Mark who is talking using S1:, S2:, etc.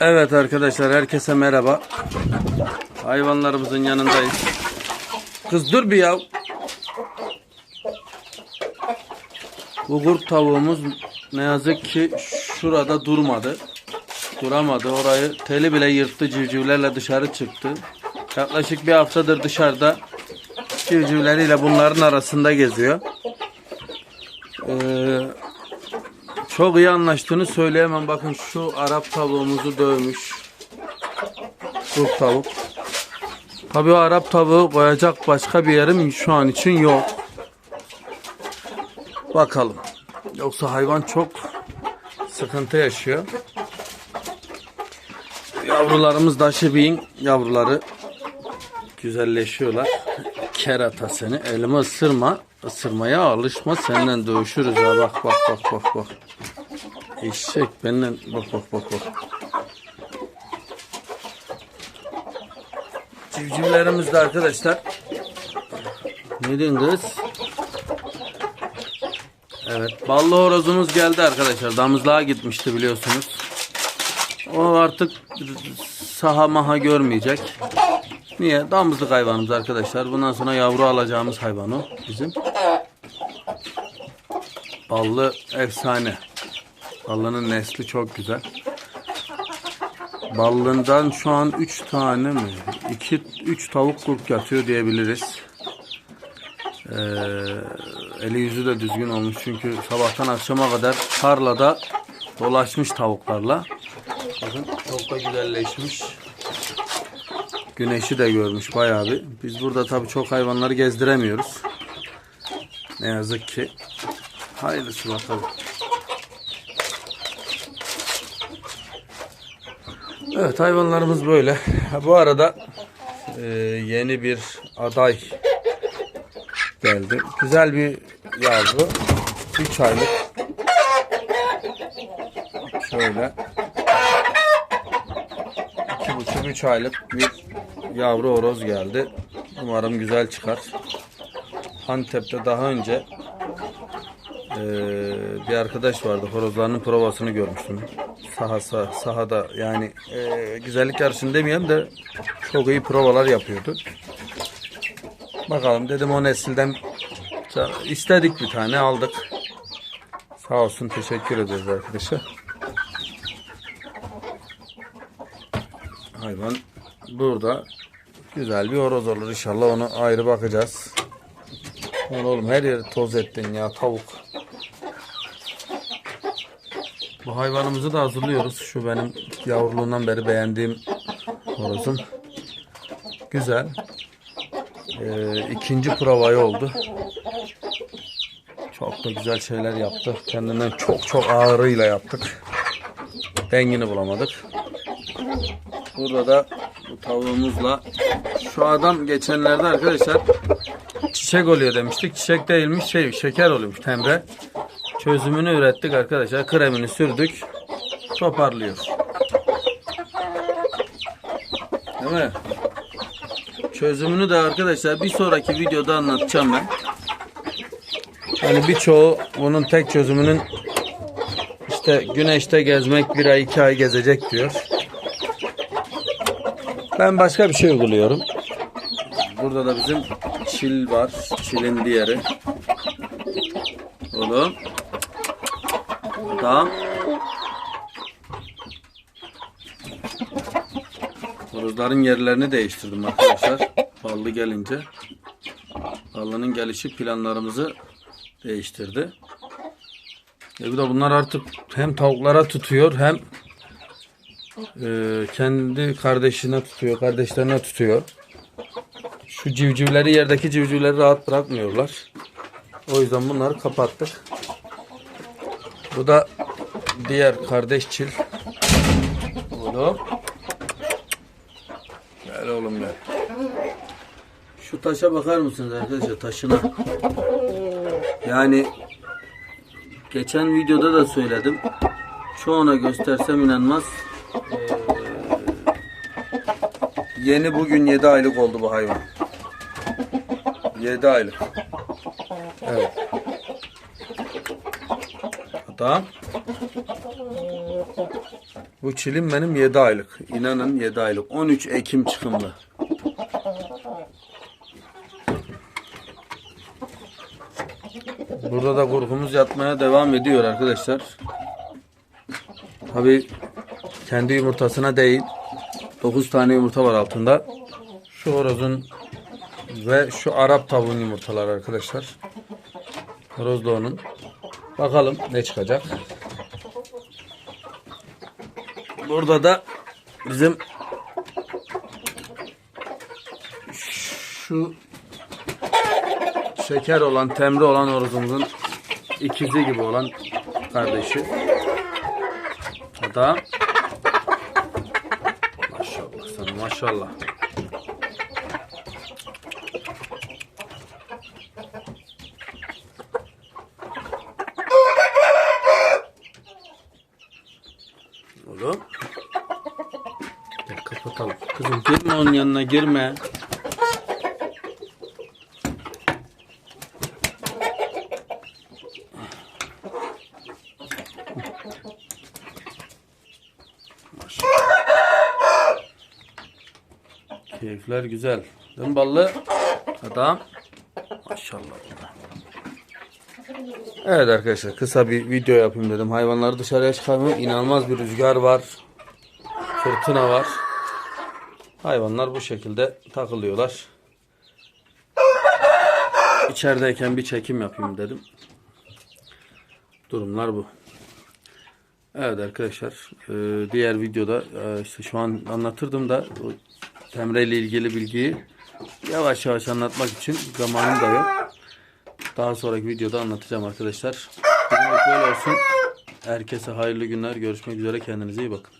S1: Evet arkadaşlar herkese merhaba. Hayvanlarımızın yanındayız. Kız dur bir ya. Bu kurt tavuğumuz ne yazık ki şurada durmadı. Duramadı. Orayı teli bile yırttı civcivlerle dışarı çıktı. Yaklaşık bir haftadır dışarıda civcivleriyle bunların arasında geziyor. Ee, çok iyi anlaştığını söyleyemem. Bakın şu Arap tavuğumuzu dövmüş. Kurt tavuk. Tabii o Arap tavuğu koyacak başka bir yerim şu an için yok. Bakalım. Yoksa hayvan çok sıkıntı yaşıyor. Yavrularımız da şibiğin yavruları güzelleşiyorlar. Kerata seni. Elimi ısırma. Isırmaya alışma. Seninle dövüşürüz ha. Bak bak bak bak bak. Eşek benimle bak bak bak bak. Civcivlerimiz de arkadaşlar. Ne diyorsun kız? Evet. Ballı horozumuz geldi arkadaşlar. Damızlığa gitmişti biliyorsunuz. O artık saha maha görmeyecek. Niye? Damızlık hayvanımız arkadaşlar. Bundan sonra yavru alacağımız hayvan o bizim. Ballı efsane. Ballının nesli çok güzel. Ballından şu an 3 tane mi? 2 3 tavuk kurt yatıyor diyebiliriz. Ee, eli yüzü de düzgün olmuş çünkü sabahtan akşama kadar tarlada dolaşmış tavuklarla. Bakın çok da güzelleşmiş. Güneşi de görmüş bayağı bir. Biz burada tabii çok hayvanları gezdiremiyoruz. Ne yazık ki. Hayırlısı bakalım. Evet hayvanlarımız böyle. Bu arada e, yeni bir aday geldi. Güzel bir yavru. 3 aylık. Şöyle. 2,5-3 aylık bir yavru horoz geldi. Umarım güzel çıkar. Antep'te daha önce e, bir arkadaş vardı. Horozlarının provasını görmüştüm. Sahasa, sahada yani e, güzellik yarışını demeyeyim de çok iyi provalar yapıyordu. Bakalım dedim o nesilden istedik bir tane aldık. Sağ olsun teşekkür ederiz arkadaşa. Hayvan burada güzel bir horoz olur inşallah onu ayrı bakacağız. Lan oğlum her yeri toz ettin ya tavuk. Bu hayvanımızı da hazırlıyoruz. Şu benim yavruluğundan beri beğendiğim horozum. Güzel. Ee, ikinci provayı oldu. Çok da güzel şeyler yaptı. Kendinden çok çok ağırıyla yaptık. Dengini bulamadık. Burada da bu tavuğumuzla şu adam geçenlerde arkadaşlar çiçek oluyor demiştik. Çiçek değilmiş şey şeker oluyormuş temre. Çözümünü ürettik arkadaşlar. Kremini sürdük. Toparlıyor. Değil mi? Çözümünü de arkadaşlar bir sonraki videoda anlatacağım ben. Yani birçoğu bunun tek çözümünün işte güneşte gezmek bir ay iki ay gezecek diyor. Ben başka bir şey uyguluyorum. Burada da bizim çil var. Çilin diğeri. Oğlum. Tamam. Horozların yerlerini değiştirdim arkadaşlar. Ballı gelince. Ballının gelişi planlarımızı değiştirdi. E bir de bunlar artık hem tavuklara tutuyor hem e, kendi kardeşine tutuyor, kardeşlerine tutuyor. Şu civcivleri yerdeki civcivleri rahat bırakmıyorlar. O yüzden bunları kapattık. Bu da diğer kardeş çil. Oğlum. Gel oğlum gel. Şu taşa bakar mısınız arkadaşlar taşına? Yani geçen videoda da söyledim. Çoğuna göstersem inanmaz. Ee, yeni bugün 7 aylık oldu bu hayvan. 7 aylık. Evet. Tamam. Bu çilim benim 7 aylık. İnanın 7 aylık. 13 Ekim çıkımlı. Burada da kurkumuz yatmaya devam ediyor arkadaşlar. Tabi kendi yumurtasına değil. 9 tane yumurta var altında. Şu horozun ve şu Arap tavuğun yumurtaları arkadaşlar. Horoz da onun. Bakalım ne çıkacak. Burada da bizim şu şeker olan, temri olan horozumuzun ikizi gibi olan kardeşi. O da maşallah sana maşallah. Oğlum. Gel kapatalım. Kızım girme onun yanına girme. Keyifler güzel. Değil mi ballı? Adam. Maşallah. Evet arkadaşlar kısa bir video yapayım dedim. Hayvanları dışarıya çıkarmıyorum. İnanılmaz bir rüzgar var. Fırtına var. Hayvanlar bu şekilde takılıyorlar. İçerideyken bir çekim yapayım dedim. Durumlar bu. Evet arkadaşlar e, diğer videoda e, işte şu an anlatırdım da Temre ile ilgili bilgiyi yavaş yavaş anlatmak için zamanım da yok. Daha sonraki videoda anlatacağım arkadaşlar. Bugünlük böyle olsun. Herkese hayırlı günler. Görüşmek üzere. Kendinize iyi bakın.